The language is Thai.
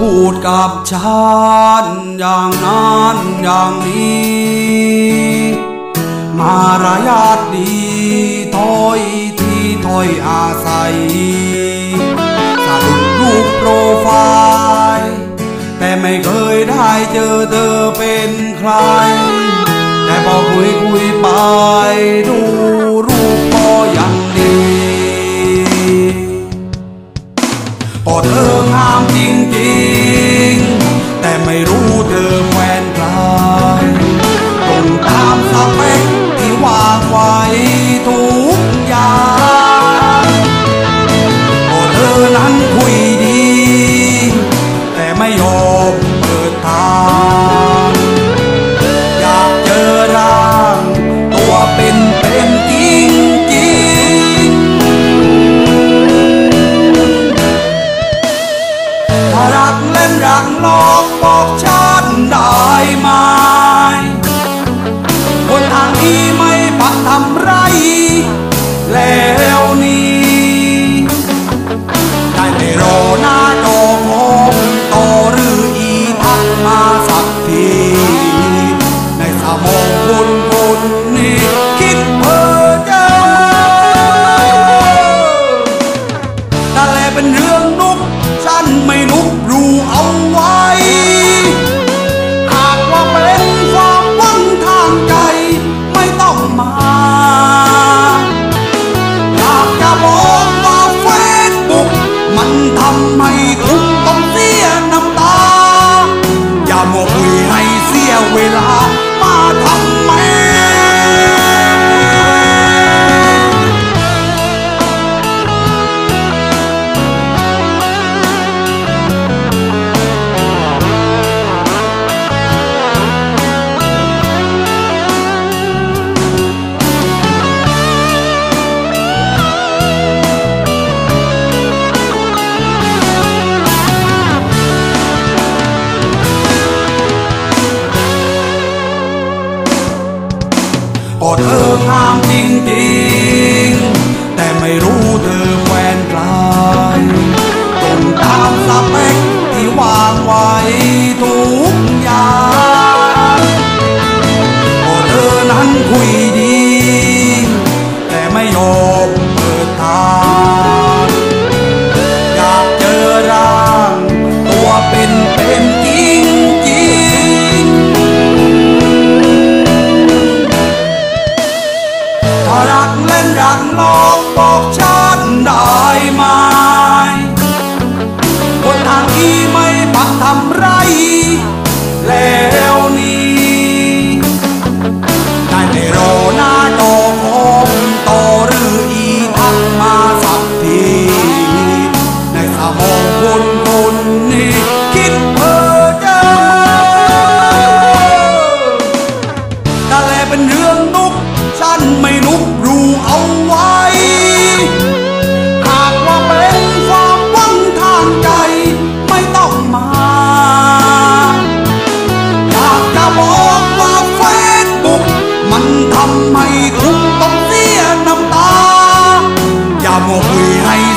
พูดกับฉันอย่างนั้นอย่างนี้ มารยาทดีถอยที่ถอยอาศัยสะดุดรูปโปรไฟล์แต่ไม่เคยได้เจอเธอเป็นใคร แต่พอคุยคุยไปดูรูปก็ยังดี Even ธองามจริงๆ แต่ไม่รู้เธอแควนใครตรงตามสเปคที่วางไว้ทุกอย่างพอเธอนั้นคุยดี แต่ไม่ยอมเปิดตา ได้ไหมบนทางที่ไม่ปักทำไร แล้วนี้ได้ไม่รอหน้าจอของต่อหรืออีทักมาสักที ในสมองคนคนนี้คิดเพ้อเจ้อแต่แลเป็นเรื่องนุกฉันไม่นุกรู้เอาไว้ 我会爱。